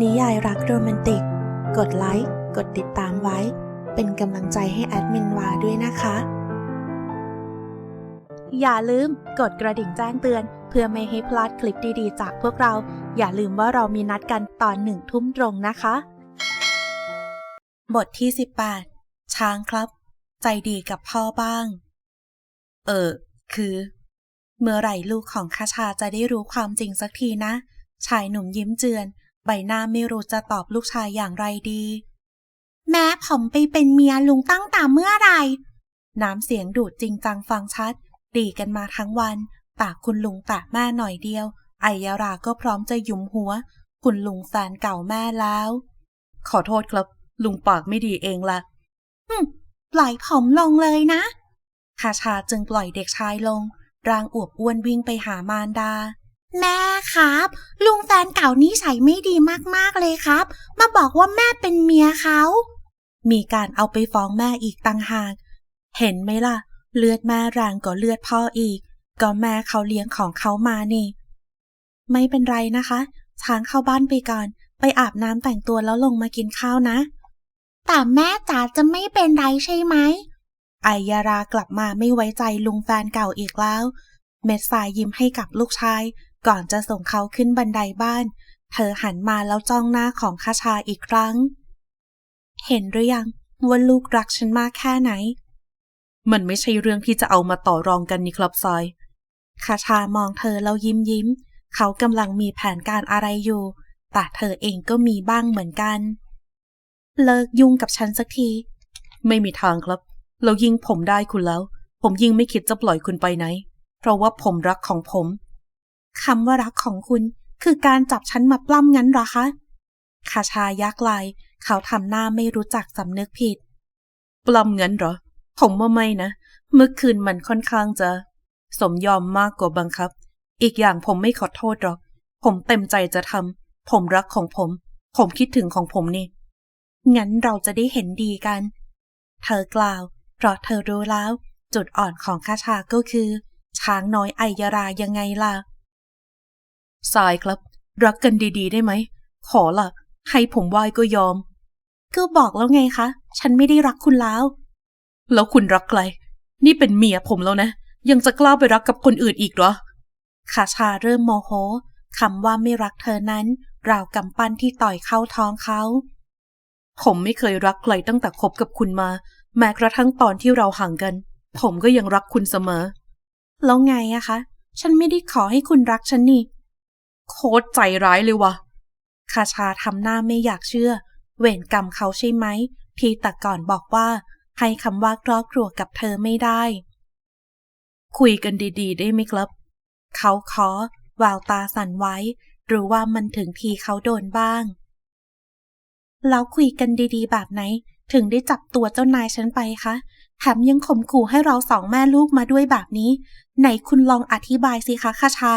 นิยายรักโรแมนติก กดไลค์ กดติดตามไว้ เป็นกำลังใจให้แอดมินวาด้วยนะคะ อย่าลืมกดกระดิ่งแจ้งเตือน เพื่อไม่ให้พลาดคลิปดีๆ จากพวกเรา อย่าลืมว่าเรามีนัดกันตอนหนึ่งทุ่มตรงนะคะ บทที่ 18 ช้างครับ ใจดีกับพ่อบ้าง เออ คือ เมื่อไหร่ลูกของข้าชาจะได้รู้ความจริงสักทีนะ ชายหนุ่มยิ้มเจือน ใบหน้าไม่รู้จะตอบลูกชายอย่างไรดี แม่ผมไปเป็นเมียลุงตั้งแต่เมื่อไหร่น้ำเสียงดูดจริงจังฟังชัด ดีกันมาทั้งวัน ปากคุณลุงแตะแม่หน่อยเดียว ไอยาราก็พร้อมจะยุมหัว คุณลุงแฟนเก่าแม่แล้ว ขอโทษครับ ลุงปากไม่ดีเองละฮึมปล่อยผมลงเลยนะคาชาจึงปล่อยเด็กชายลง ร่างอวบอ้วนวิ่งไปหามารดา แม่ครับ ลุงแฟนเก่านิสัยไม่ดีมากๆเลยครับ มาบอกว่าแม่เป็นเมียเขา มีการเอาไปฟ้องแม่อีกต่างหาก เห็นไหมล่ะ เลือดแม่แรงกว่าเลือดพ่ออีก ก็แม่เขาเลี้ยงของเขามานี่ ไม่เป็นไรนะคะ ช้างเข้าบ้านไปก่อน ไปอาบน้ำแต่งตัวแล้วลงมากินข้าวนะ แต่แม่จ๋าจะไม่เป็นไรใช่ไหมไอยารากลับมาไม่ไว้ใจลุงแฟนเก่าอีกแล้ว เม็ดสายยิ้มให้กับลูกชาย ก่อนจะส่งเขาขึ้นบันไดบ้าน เธอหันมาแล้วจ้องหน้าของข้าชาอีกครั้ง เห็นหรือยังว่าลูกรักฉันมากแค่ไหน มันไม่ใช่เรื่องที่จะเอามาต่อรองกันนี่ครับซอย คาชามองเธอแล้วยิ้มยิ้ม เขากำลังมีแผนการอะไรอยู่ แต่เธอเองก็มีบ้างเหมือนกัน เลิกยุ่งกับฉันสักที ไม่มีทางครับ เรายิงผมได้คุณแล้ว ผมยิ่งไม่คิดจะปล่อยคุณไปไหน เพราะว่าผมรักของผม คำว่ารักของคุณ คือการจับฉันมาปล้ำงั้นเหรอคะคาชายักไหลเขาทำหน้าไม่รู้จักสำนึกผิด ปล้ำงั้นเหรอ ผมว่าไม่นะ เมื่อคืนมันค่อนข้างจะ สมยอมมากกว่าบังคับ อีกอย่างผมไม่ขอโทษหรอก ผมเต็มใจจะทำ ผมรักของผม ผมคิดถึงของผมนี่ งั้นเราจะได้เห็นดีกัน เธอกล่าว เพราะเธอรู้แล้ว จุดอ่อนของข้าชาก็คือ ช้างน้อยไอยารายังไงล่ะ สายครับ รักกันดีๆ ได้ไหม ขอละให้ผมไหว้ก็ยอม ก็บอกแล้วไงคะ ฉันไม่ได้รักคุณแล้ว แล้วคุณรักใคร นี่เป็นเมียผมแล้วนะ ยังจะกล้าไปรักกับคนอื่นอีกเหรอคาชาเริ่มโมโหคำว่าไม่รักเธอนั้น ราวกำปั้นที่ต่อยเข้าท้องเขา ผมไม่เคยรักใครตั้งแต่คบกับคุณมา แม้กระทั่งตอนที่เราห่างกัน ผมก็ยังรักคุณเสมอ แล้วไงอะคะ ฉันไม่ได้ขอให้คุณรักฉันนี่ โคตรใจร้ายเลยวะคาชาทำหน้าไม่อยากเชื่อ เวรกรรมเขาใช่ไหมทีแต่ก่อนบอกว่า ให้คำว่าครอบครัวกับเธอไม่ได้ คุยกันดีๆ ได้ไหมครับ เขาขอวาวตาสั่นไว้ หรือว่ามันถึงทีเขาโดนบ้าง แล้วคุยกันดีๆ แบบไหน ถึงได้จับตัวเจ้านายฉันไปคะแถมยังข่มขู่ให้เราสองแม่ลูกมาด้วยแบบนี้ ไหนคุณลองอธิบายสิคะคาชา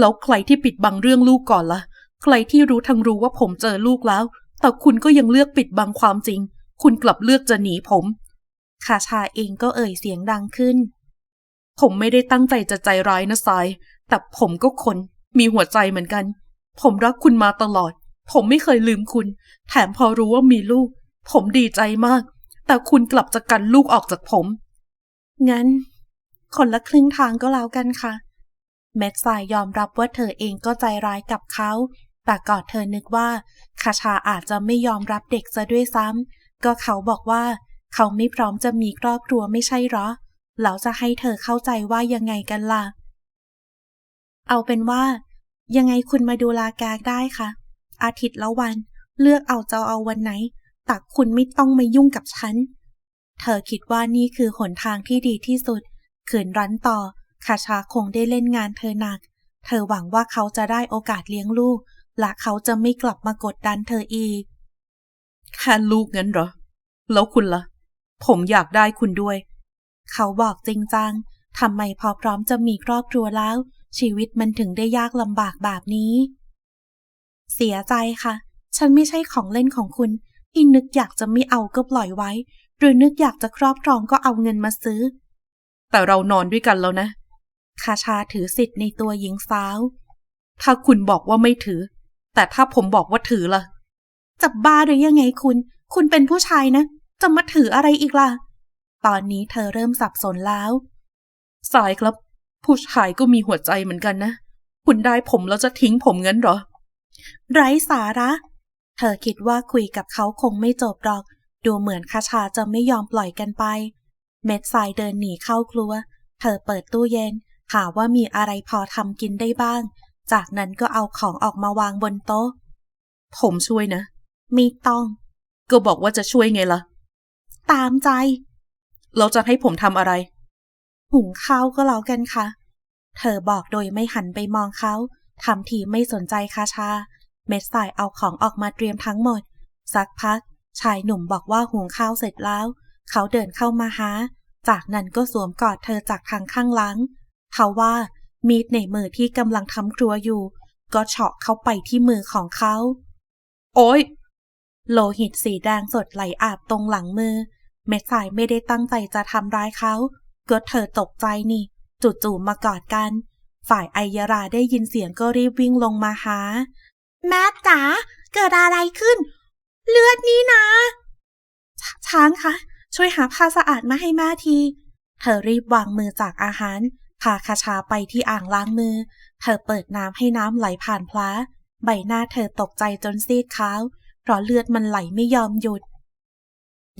แล้วใครที่ปิดบังเรื่องลูกก่อนละ่ะ ใครที่รู้ทั้งรู้ว่าผมเจอลูกแล้ว แต่คุณก็ยังเลือกปิดบังความจริง คุณกลับเลือกจะหนีผมคาชาเองก็เอ่ยเสียงดังขึ้น ผมไม่ได้ตั้งใจจะใจร้ายนะทราย แต่ผมก็คน มีหัวใจเหมือนกัน ผมรักคุณมาตลอด ผมไม่เคยลืมคุณ แถมพอรู้ว่ามีลูก ผมดีใจมาก แต่คุณกลับจะกันลูกออกจากผม งั้น คนละครึ่งทางก็แล้วกันค่ะ เม็ดสายยอมรับว่าเธอเองก็ใจร้ายกับเขา แต่ก่อนเธอนึกว่าคาชาอาจจะไม่ยอมรับเด็กซะด้วยซ้ำ ก็เขาบอกว่า เขาไม่พร้อมจะมีครอบครัวไม่ใช่หรอ แล้วจะให้เธอเข้าใจว่ายังไงกันล่ะ เอาเป็นว่า ยังไงคุณมาดูลากากได้ค่ะ อาทิตย์ละวัน เลือกเอาจะเอาวันไหน แต่คุณไม่ต้องมายุ่งกับฉัน เธอคิดว่านี่คือหนทางที่ดีที่สุดขืนรั้นต่อ คาชาคงได้เล่นงานเธอหนัก เธอหวังว่าเขาจะได้โอกาสเลี้ยงลูก และเขาจะไม่กลับมากดดันเธออีกแค่ลูกงั้นเหรอ แล้วคุณละ่ะ ผมอยากได้คุณด้วย เขาบอกจริงจังทำไมพอพร้อมจะมีครอบครัวแล้ว ชีวิตมันถึงได้ยากลำบากแบบนี้ เสียใจค่ะ ฉันไม่ใช่ของเล่นของคุณ ที่นึกอยากจะไม่เอาก็ปล่อยไว้ หรือนึกอยากจะครอบครองก็เอาเงินมาซื้อ แต่เรานอนด้วยกันแล้วนะ คาชาถือสิทธิ์ในตัวหญิงสาว ถ้าคุณบอกว่าไม่ถือ แต่ถ้าผมบอกว่าถือล่ะจะบ้าหรือยังไงคุณ คุณเป็นผู้ชายนะ จะมาถืออะไรอีกล่ะ ตอนนี้เธอเริ่มสับสนแล้ว สายครับ ผู้ชายก็มีหัวใจเหมือนกันนะ คุณได้ผมแล้วจะทิ้งผมงั้นเหรอ ไร้สาระ เธอคิดว่าคุยกับเขาคงไม่จบหรอก ดูเหมือนคาชาจะไม่ยอมปล่อยกันไป เม็ดทรายเดินหนีเข้าครัว เธอเปิดตู้เย็น หาว่ามีอะไรพอทำกินได้บ้าง จากนั้นก็เอาของออกมาวางบนโต๊ะ ผมช่วยนะ ไม่ต้อง ก็บอกว่าจะช่วยไงล่ะ ตามใจ เราจะให้ผมทำอะไร หุงข้าวก็แล้วกันค่ะ เธอบอกโดยไม่หันไปมองเขาทำทีไม่สนใจคาชา เม็ดสายเอาของออกมาเตรียมทั้งหมด สักพัก ชายหนุ่มบอกว่าหุงข้าวเสร็จแล้ว เขาเดินเข้ามาหา จากนั้นก็สวมกอดเธอจากทางข้างหลัง เขาว่ามีดในมือที่กำลังทำครัวอยู่ ก็เฉาะเข้าไปที่มือของเขา โอ้ยโลหิตสีแดงสดไหลอาบตรงหลังมือ เม็ดสายไม่ได้ตั้งใจจะทำร้ายเขาก็เธอตกใจนี่ จู่ๆมากอดกัน ฝ่ายไอยราได้ยินเสียงก็รีบวิ่งลงมาหา แม่จ๋าเกิดอะไรขึ้น เลือดนี่นะ ช้างคะ ช่วยหาผ้าสะอาดมาให้แม่ที เธอรีบวางมือจากอาหาร พาคาชาไปที่อ่างล้างมือ เธอเปิดน้ำให้น้ำไหลผ่านพลาใบหน้าเธอตกใจจนซีดขาว เพราะเลือดมันไหลไม่ยอมหยุด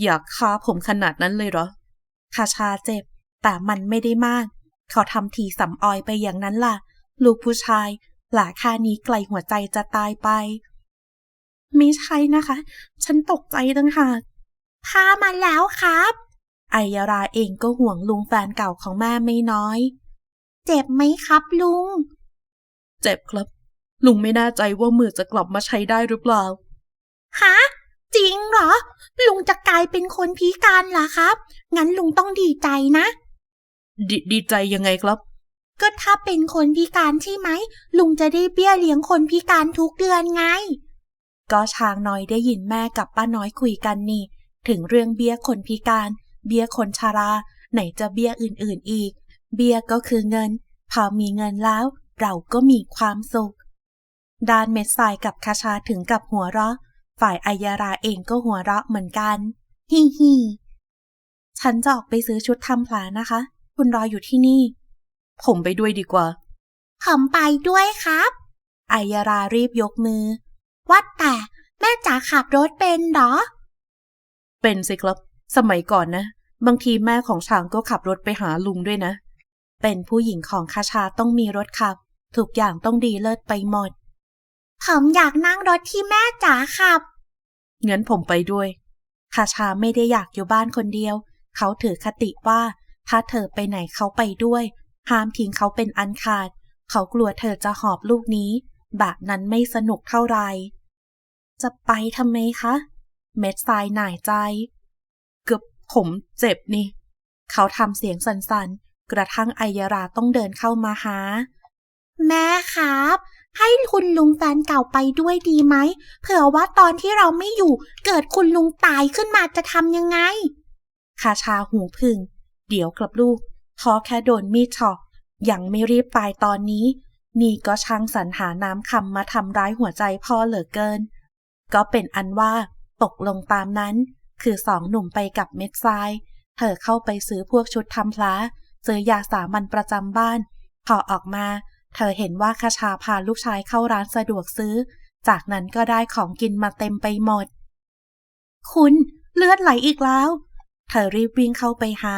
อยากฆ่าผมขนาดนั้นเลยเหรอ คาชาเจ็บ แต่มันไม่ได้มาก เขาทำทีสำออยไปอย่างนั้นล่ะ ลูกผู้ชาย หลาค่านี้ไกลหัวใจจะตายไป ไม่ใช่นะคะ ฉันตกใจตั้งหากพามาแล้วครับไอยาราเองก็ห่วงลุงแฟนเก่าของแม่ไม่น้อย เจ็บไหมครับลุง เจ็บครับ ลุงไม่แน่ใจว่ามือจะกลับมาใช้ได้หรือเปล่า ฮะ จริงเหรอ ลุงจะกลายเป็นคนพิการเหรอครับ งั้นลุงต้องดีใจนะ ดดีใจยังไงครับ ก็ถ้าเป็นคนพิการใช่ไหม ลุงจะได้เบี้ยเลี้ยงคนพิการทุกเดือนไง ก็ช้างน้อยได้ยินแม่กับป้าน้อยคุยกันนี่ ถึงเรื่องเบี้ยคนพิการ เบี้ยคนชารา ไหนจะเบี้ยอื่นๆอีก เบี้ยก็คือเงิน พอมีเงินแล้ว เราก็มีความสุข ดานเม็ดทรายกับคาชาถึงกับหัวเราะ ฝ่ายอายาราเองก็หัวเราะเหมือนกัน ฮิฮิฉันจะออกไปซื้อชุดทำแผลนะคะ คุณรออยู่ที่นี่ ผมไปด้วยดีกว่า ผมไปด้วยครับอายารารีบยกมือว่าแต่แม่จ๋าขับรถเป็นเหรอ เป็นสิครับ สมัยก่อนนะ บางทีแม่ของช้างก็ขับรถไปหาลุงด้วยนะ เป็นผู้หญิงของคาชาต้องมีรถขับ ทุกอย่างต้องดีเลิศไปหมด ผมอยากนั่งรถที่แม่จ๋าขับงั้นผมไปด้วย คาชาไม่ได้อยากอยู่บ้านคนเดียว เขาถือคติว่า ถ้าเธอไปไหนเขาไปด้วย ห้ามทิ้งเขาเป็นอันขาด เขากลัวเธอจะหอบลูกนี้ แบบนั้นไม่สนุกเท่าไหร่จะไปทำไมคะ เม็ดทรายหน่ายใจ เกือบผมเจ็บนี่ เขาทำเสียงสั่นๆ กระทั่งไอยาราต้องเดินเข้ามาหา แม่ครับ ให้คุณลุงแฟนเก่าไปด้วยดีไหม เผื่อว่าตอนที่เราไม่อยู่ เกิดคุณลุงตายขึ้นมาจะทำยังไง คาชาหูพึ่ง เดี๋ยวกลับลูกพอแค่โดนมีดเฉาะยังไม่รีบตายตอนนี้ นี่ก็ช่างสรรหาน้ำคำมาทำร้ายหัวใจพ่อเหลือเกิน ก็เป็นอันว่าตกลงตามนั้น คือสองหนุ่มไปกับเม็ดทราย เธอเข้าไปซื้อพวกชุดทำพลา ซื้อยาสามัญประจำบ้าน พอออกมา เธอเห็นว่าคชาพาลูกชายเข้าร้านสะดวกซื้อ จากนั้นก็ได้ของกินมาเต็มไปหมด คุณเลือดไหลอีกแล้ว เธอรีบวิ่งเข้าไปหา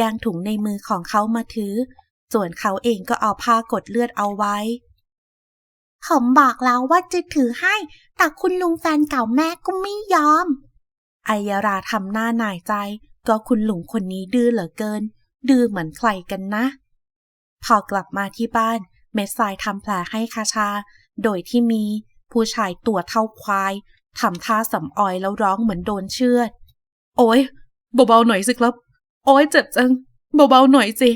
ยางถุงในมือของเขามาถือ ส่วนเขาเองก็เอาผ้ากดเลือดเอาไว้ ผมบอกแล้วว่าจะถือให้ แต่คุณลุงแฟนเก่าแม่ก็ไม่ยอม ไอยาราทำหน้าหน่ายใจ ก็คุณลุงคนนี้ดื้อเหลือเกิน ดื้อเหมือนใครกันนะ พอกลับมาที่บ้าน เม็ดทรายทำแผลให้คาชา โดยที่มีผู้ชายตัวเท่าควายทำท่าสำออยแล้วร้องเหมือนโดนเชือด โอ้ยเบาๆหน่อยสิครับ โอ้ยเจ็บจัง เบาๆหน่อยสิ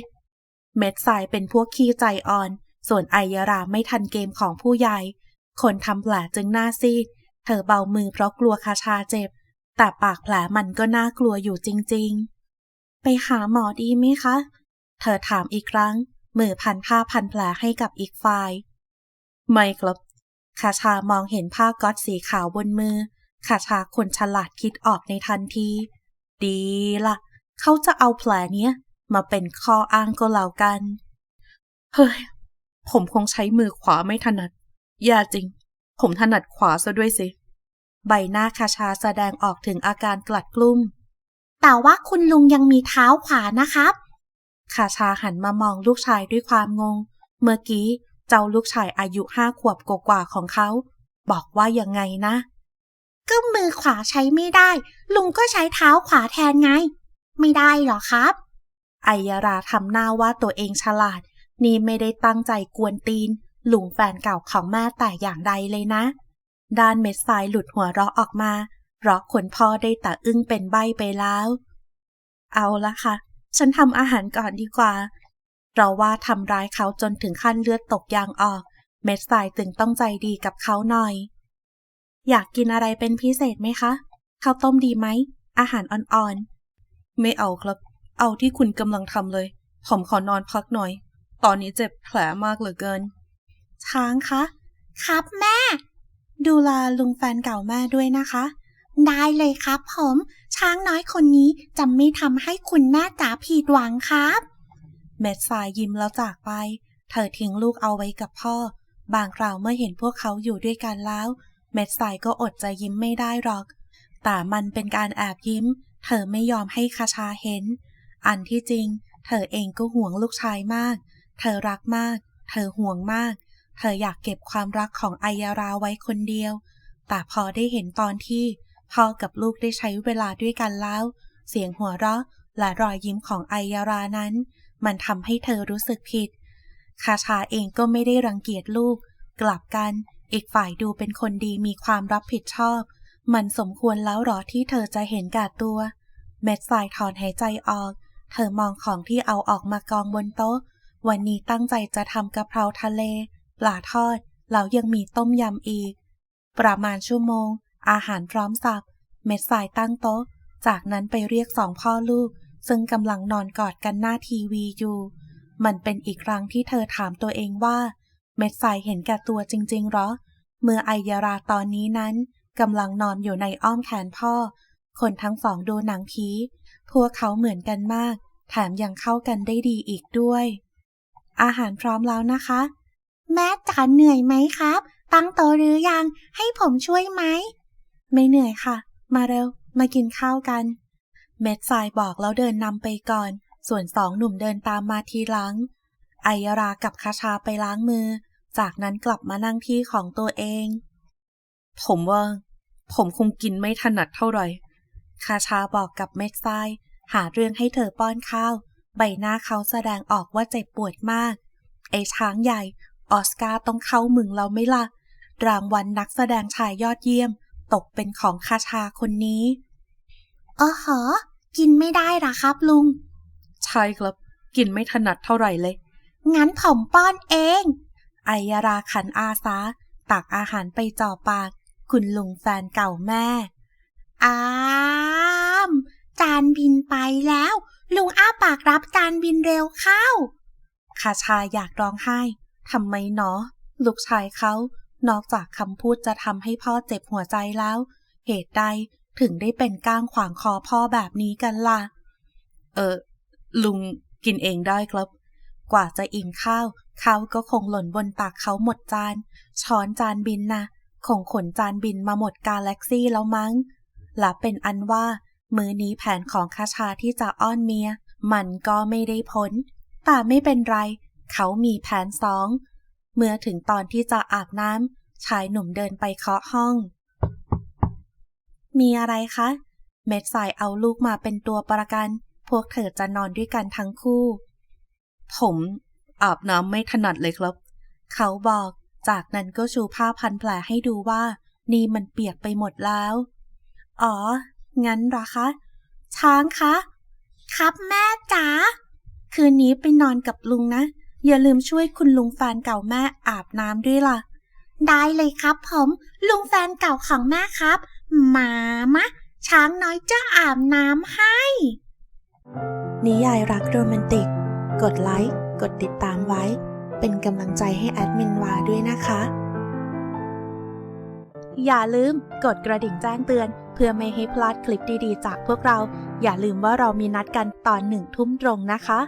เม็ดทรายเป็นพวกขี้ใจอ่อน ส่วนไอยาราไม่ทันเกมของผู้ใหญ่ คนทำแผลจึงหน้าซีด เธอเบามือเพราะกลัวคาชาเจ็บ แต่ปากแผลมันก็น่ากลัวอยู่จริง ๆ ไปหาหมอดีไหมคะ เธอถามอีกครั้ง มือพันผ้าพันแผลให้กับอีกฝ่าย ไม่ครับคาชามองเห็นผ้าก๊อตสีขาวบนมือคาชาคนฉลาดคิดออกในทันที ดีละ่ะ เขาจะเอาแผลเนี้ย มาเป็นข้ออ้างก็แล้วกัน เฮ้ย ผมคงใช้มือขวาไม่ถนัด อย่าจริง ผมถนัดขวาซะด้วยสิ ใบหน้าคาชาแสดงออกถึงอาการกลัดกลุ้ม แต่ว่าคุณลุงยังมีเท้าขวานะครับคาชาหันมามองลูกชายด้วยความงง เมื่อกี้เจ้าลูกชายอายุห้าขวบกว่าๆของเขา บอกว่ายังไงนะ ก็มือขวาใช้ไม่ได้ ลุงก็ใช้เท้าขวาแทนไง ไม่ได้หรอครับ ไอยาราทำหน้าว่าตัวเองฉลาด นี่ไม่ได้ตั้งใจกวนตีน ลุงแฟนเก่าของแม่แต่อย่างใดเลยนะ ด้านเม็ดทรายหลุดหัวเราะออกมา เพราะคนพ่อได้ต่อึ้งเป็นใบไปแล้ว เอาละค่ะ ฉันทำอาหารก่อนดีกว่า เราว่าทำร้ายเขาจนถึงขั้นเลือดตกยางออก เม็ดทรายจึงต้องใจดีกับเขาหน่อย อยากกินอะไรเป็นพิเศษไหมคะ ข้าวต้มดีไหม อาหารอ่อนๆ ไม่เอาครับ เอาที่คุณกำลังทำเลย ผมขอนอนพักหน่อย ตอนนี้เจ็บแผลมากเหลือเกิน ช้างคะ ครับแม่ ดูแลลุงแฟนเก่าแม่ด้วยนะคะ ได้เลยครับผม ช้างน้อยคนนี้จะไม่ทำให้คุณแม่จ๋าผิดหวังครับ เม็ดสายยิ้มแล้วจากไป เธอทิ้งลูกเอาไว้กับพ่อ บางคราวเมื่อเห็นพวกเขาอยู่ด้วยกันแล้ว เม็ดสายก็อดจะยิ้มไม่ได้หรอก แต่มันเป็นการแอบยิ้ม เธอไม่ยอมให้คาชาเห็น อันที่จริง เธอเองก็ห่วงลูกชายมาก เธอรักมาก เธอห่วงมาก เธออยากเก็บความรักของไอยาราไว้คนเดียว แต่พอได้เห็นตอนที่ พ่อกับลูกได้ใช้เวลาด้วยกันแล้ว เสียงหัวเราะและรอยยิ้มของไอยารานั้น มันทำให้เธอรู้สึกผิด คาชาเองก็ไม่ได้รังเกียจลูก กลับกัน อีกฝ่ายดูเป็นคนดีมีความรับผิดชอบ มันสมควรแล้วหรอที่เธอจะเห็นก่ตัว เม็ดสายถอนหายใจออก เธอมองของที่เอาออกมากองบนโต๊ะ วันนี้ตั้งใจจะทำกะเพราทะเล ปลาทอด แล้วยังมีต้มยำอีก ประมาณชั่วโมง อาหารพร้อมสับ เม็ดสายตั้งโต๊ะ จากนั้นไปเรียกสองพ่อลูก ซึ่งกำลังนอนกอดกันหน้าทีวีอยู่ มันเป็นอีกครั้งที่เธอถามตัวเองว่า เม็ดสายเห็นแก่ตัวจริงๆหรอ เมื่อไอยาราตอนนี้นั้นกำลังนอนอยู่ในอ้อมแขนพ่อ คนทั้งสองดูหนังผีพวกเขาเหมือนกันมาก แถมยังเข้ากันได้ดีอีกด้วย อาหารพร้อมแล้วนะคะ แม่จ๋าเหนื่อยไหมครับ ตั้งโตะหรือยัง ให้ผมช่วยไหม ไม่เหนื่อยค่ะ มาเร็ว มากินข้าวกัน เม็ดทรายบอกแล้วเดินนำไปก่อน ส่วนสองหนุ่มเดินตามมาทีหลัง ไอยารากับคาชาไปล้างมือ จากนั้นกลับมานั่งที่ของตัวเอง ผมว่า ผมคงกินไม่ถนัดเท่าไหร่คาชาบอกกับเม็ดทราย หาเรื่องให้เธอป้อนข้าว ใบหน้าเขาแสดงออกว่าเจ็บปวดมาก ไอช้างใหญ่ ออสการ์ต้องเข้ามึงเราไหม่ล่ะรางวัลนักแสดงชายยอดเยี่ยม ตกเป็นของคาชาคนนี้อ๋อหอกินไม่ได้หรอครับลุง ใช่ครับ กินไม่ถนัดเท่าไหร่เลย งั้นผมป้อนเอง ไอยาราขันอาสา ตักอาหารไปจ่อปาก คุณลุงแฟนเก่าแม่อามจานบินไปแล้ว ลุงอ้าปากรับจานบินเร็วเข้าคาชาอยากร้องไห้ทำไมเนาะลูกชายเขา นอกจากคำพูดจะทำให้พ่อเจ็บหัวใจแล้ว เหตุใดถึงได้เป็นก้างขวางคอพ่อแบบนี้กันล่ะ เออ ลุงกินเองได้ครับ กว่าจะอิ่มข้าวเขาก็คงหล่นบนตักเขาหมดจาน ช้อนจานบินนะคงขนจานบินมาหมดกาแล็กซี่แล้วมั้ง และเป็นอันว่า มือนี้แผนของคาชาที่จะอ้อนเมีย มันก็ไม่ได้ผลแต่ไม่เป็นไร เขามีแผนสอง เมื่อถึงตอนที่จะอาบน้ำชายหนุ่มเดินไปเคาะห้อง มีอะไรคะ เม็ดสายเอาลูกมาเป็นตัวประกัน พวกเธอจะนอนด้วยกันทั้งคู่ ผมอาบน้ำไม่ถนัดเลยครับ เขาบอก จากนั้นก็ชูผ้าพันแผลให้ดูว่า นี่มันเปียกไปหมดแล้ว อ๋อ งั้นหรอคะ ช้างคะ ครับแม่จ๋า คืนนี้ไปนอนกับลุงนะ อย่าลืมช่วยคุณลุงแฟนเก่าแม่อาบน้ำด้วยล่ะ ได้เลยครับผม ลุงแฟนเก่าของแม่ครับมามะ ช้างน้อยจะอาบน้ำให้ นิยายรักโรแมนติก กดไลค์ กดติดตามไว้ เป็นกำลังใจให้แอดมินวาด้วยนะคะ อย่าลืมกดกระดิ่งแจ้งเตือน เพื่อไม่ให้พลาดคลิปดีๆ จากพวกเรา อย่าลืมว่าเรามีนัดกันตอนหนึ่งทุ่มตรงนะคะ